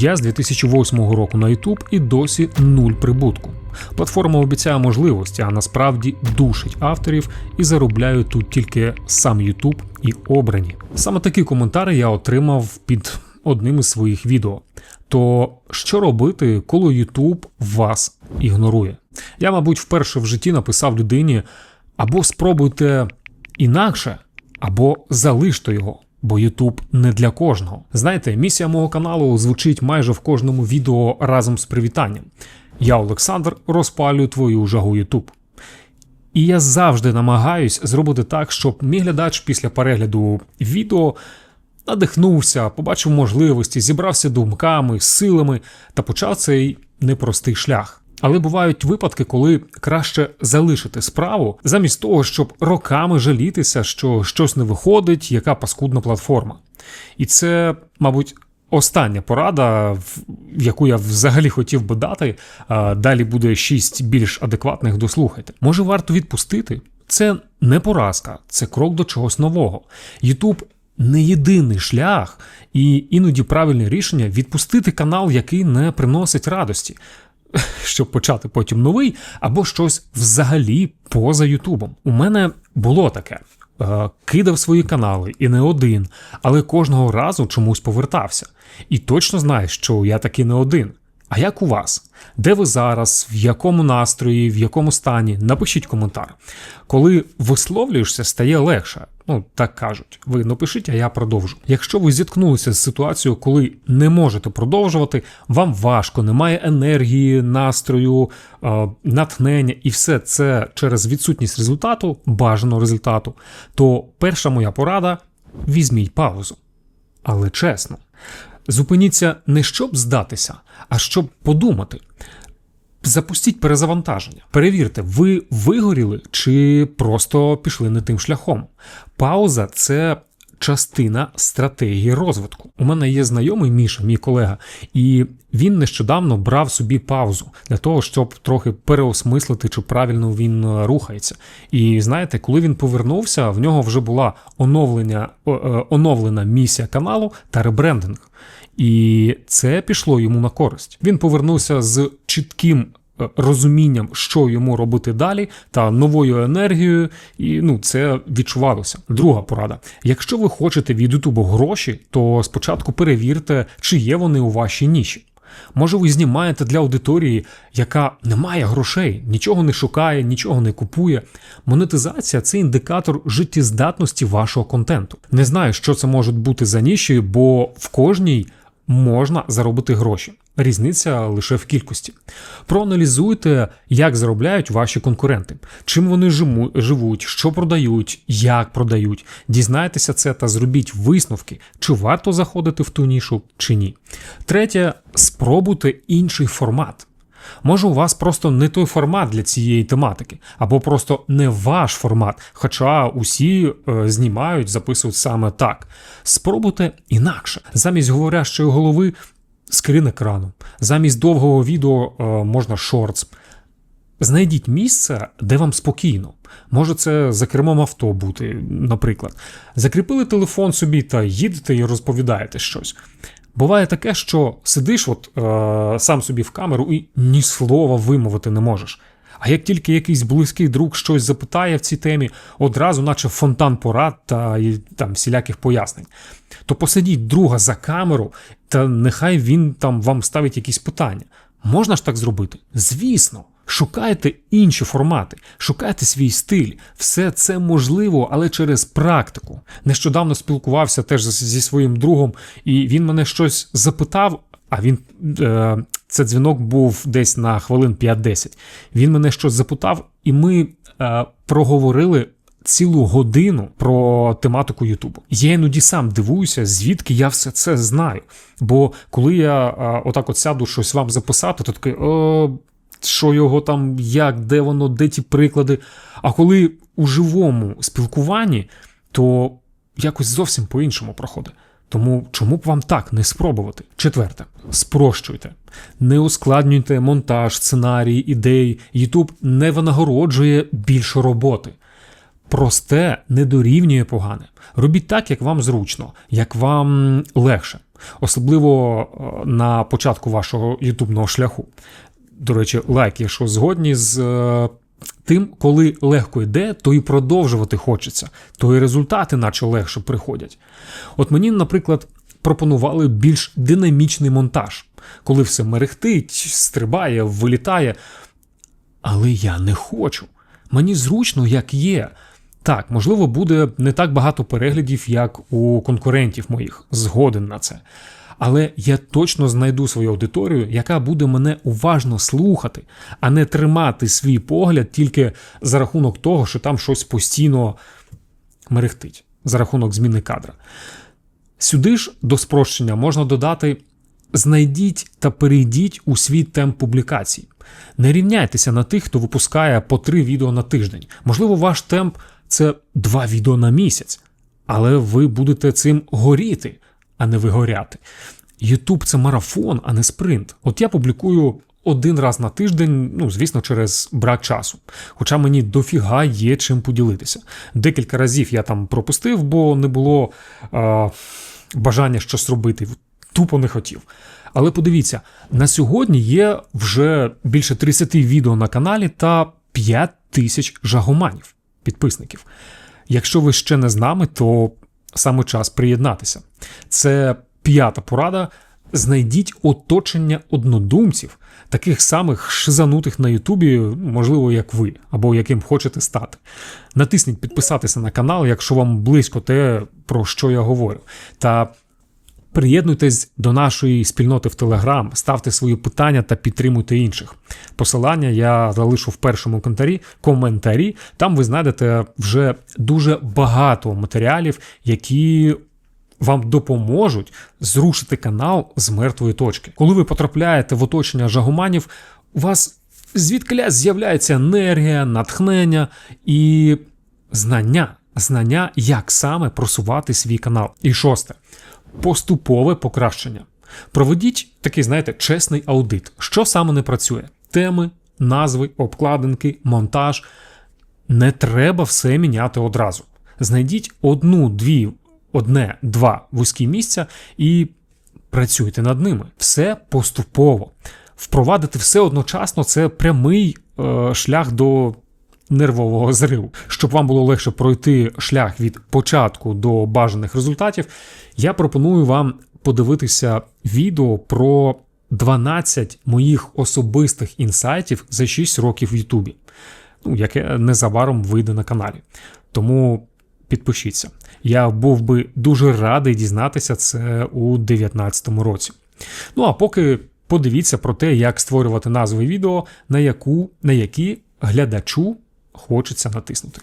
Я з 2008 року на YouTube і досі нуль прибутку. Платформа обіцяє можливості, а насправді душить авторів і заробляю тут тільки сам YouTube і обрані. Саме такі коментарі я отримав під одним із своїх відео. То що робити, коли YouTube вас ігнорує? Я, мабуть, вперше в житті написав людині або спробуйте інакше, або залиште його. Бо Ютуб не для кожного. Знаєте, місія мого каналу звучить майже в кожному відео разом з привітанням. Я, Олександр, розпалюю твою жагу Ютуб. І я завжди намагаюсь зробити так, щоб мій глядач після перегляду відео надихнувся, побачив можливості, зібрався думками, силами та почав цей непростий шлях. Але бувають випадки, коли краще залишити справу, замість того, щоб роками жалітися, що щось не виходить, яка паскудна платформа. І це, мабуть, остання порада, яку я взагалі хотів би дати. Далі буде шість більш адекватних дослухайте. Може, варто відпустити? Це не поразка, це крок до чогось нового. Ютуб не єдиний шлях, і іноді правильне рішення відпустити канал, який не приносить радості щоб почати потім новий, або щось взагалі поза Ютубом. У мене було таке. Е, Кидав свої канали і не один, але кожного разу чомусь повертався. І точно знаю, що я таки не один. А як у вас? Де ви зараз, в якому настрої, в якому стані? Напишіть коментар. Коли висловлюєшся, стає легше. Ну, так кажуть. Ви напишіть, а я продовжу. Якщо ви зіткнулися з ситуацією, коли не можете продовжувати, вам важко, немає енергії, настрою, е, натхнення, і все це через відсутність результату, бажаного результату, то перша моя порада візьміть паузу. Але чесно, зупиніться не щоб здатися, а щоб подумати. Запустіть перезавантаження. Перевірте, ви вигоріли чи просто пішли не тим шляхом. Пауза це частина стратегії розвитку. У мене є знайомий Міша, мій колега, і він нещодавно брав собі паузу для того, щоб трохи переосмислити, чи правильно він е, рухається. І знаєте, коли він повернувся, в нього вже була оновлення, е, оновлена місія каналу та ребрендинг. І це пішло йому на користь. Він повернувся з чітким розумінням, що йому робити далі, та новою енергією, і ну це відчувалося. Друга порада: якщо ви хочете від Ютубу гроші, то спочатку перевірте, чи є вони у вашій ніші. Може, ви знімаєте для аудиторії, яка не має грошей, нічого не шукає, нічого не купує. Монетизація це індикатор життєздатності вашого контенту. Не знаю, що це може бути за нішею, бо в кожній можна заробити гроші. Різниця лише в кількості. Проаналізуйте, як заробляють ваші конкуренти, чим вони живуть, що продають, як продають. Дізнайтеся це та зробіть висновки, чи варто заходити в ту нішу, чи ні. Третє, спробуйте інший формат. Може, у вас просто не той формат для цієї тематики, або просто не ваш формат, хоча усі е, знімають, записують саме так. Спробуйте інакше. Замість говорящої голови скрін екрану, замість довгого відео е, можна шортс. Знайдіть місце, де вам спокійно. Може, це за кермом авто бути, наприклад. Закріпили телефон собі та їдете і розповідаєте щось. Буває таке, що сидиш от, е, сам собі в камеру і ні слова вимовити не можеш. А як тільки якийсь близький друг щось запитає в цій темі, одразу, наче фонтан порад та і, там всіляких пояснень, то посадіть друга за камеру, та нехай він там вам ставить якісь питання. Можна ж так зробити? Звісно. Шукайте інші формати, шукайте свій стиль. Все це можливо, але через практику. Нещодавно спілкувався теж зі своїм другом, і він мене щось запитав. А він е, це дзвінок був десь на хвилин 5-10. Він мене щось запитав, і ми е, проговорили цілу годину про тематику Ютубу. Я іноді сам дивуюся, звідки я все це знаю. Бо коли я е, отак от сяду щось вам записати, то такий. О, що його там, як, де воно, де ті приклади. А коли у живому спілкуванні, то якось зовсім по-іншому проходить. Тому чому б вам так не спробувати? Четверте, спрощуйте. Не ускладнюйте монтаж, сценарій, ідеї. YouTube не винагороджує більше роботи. Просте не дорівнює погане. Робіть так, як вам зручно, як вам легше. особливо е, на початку вашого ютубного шляху. До речі, лайк, якщо згодні з е, тим, коли легко йде, то і продовжувати хочеться, то і результати, наче легше приходять. От мені, наприклад, пропонували більш динамічний монтаж, коли все мерехтить, стрибає, вилітає. Але я не хочу. Мені зручно, як є. Так, можливо, буде не так багато переглядів, як у конкурентів моїх, згоден на це. Але я точно знайду свою аудиторію, яка буде мене уважно слухати, а не тримати свій погляд тільки за рахунок того, що там щось постійно мерехтить, за рахунок зміни кадра. Сюди ж до спрощення можна додати: знайдіть та перейдіть у свій темп публікацій. Не рівняйтеся на тих, хто випускає по три відео на тиждень. Можливо, ваш темп це два відео на місяць, але ви будете цим горіти, а не вигоряти. Ютуб це марафон, а не спринт. От я публікую один раз на тиждень, ну, звісно, через брак часу. Хоча мені дофіга є чим поділитися. Декілька разів я там пропустив, бо не було е, бажання щось робити. Тупо не хотів. Але подивіться, на сьогодні є вже більше 30 відео на каналі та 5 тисяч жагоманів, підписників. Якщо ви ще не з нами, то саме час приєднатися. Це п'ята порада. Знайдіть оточення однодумців, таких самих шизанутих на Ютубі, можливо, як ви, або яким хочете стати. Натисніть підписатися на канал, якщо вам близько те, про що я говорю. Та Приєднуйтесь до нашої спільноти в Телеграм, ставте свої питання та підтримуйте інших. Посилання я залишу в першому коментарі. коментарі. Там ви знайдете вже дуже багато матеріалів, які вам допоможуть зрушити канал з мертвої точки. Коли ви потрапляєте в оточення жагоманів, у вас звідкиля з'являється енергія, натхнення і знання. Знання, як саме просувати свій канал. І шосте поступове покращення. Проведіть такий, знаєте, чесний аудит, що саме не працює: теми, назви, обкладинки, монтаж. Не треба все міняти одразу. Знайдіть одну, дві, одне, два вузькі місця і працюйте над ними. Все поступово. Впровадити все одночасно це прямий е, шлях до нервового зриву. Щоб вам було легше пройти шлях від початку до бажаних результатів, я пропоную вам подивитися відео про 12 моїх особистих інсайтів за 6 років в Ютубі, ну, яке незабаром вийде на каналі. Тому підпишіться. Я був би дуже радий дізнатися це у 2019 році. Ну а поки подивіться про те, як створювати назви відео, на яку на які глядачу хочеться натиснути.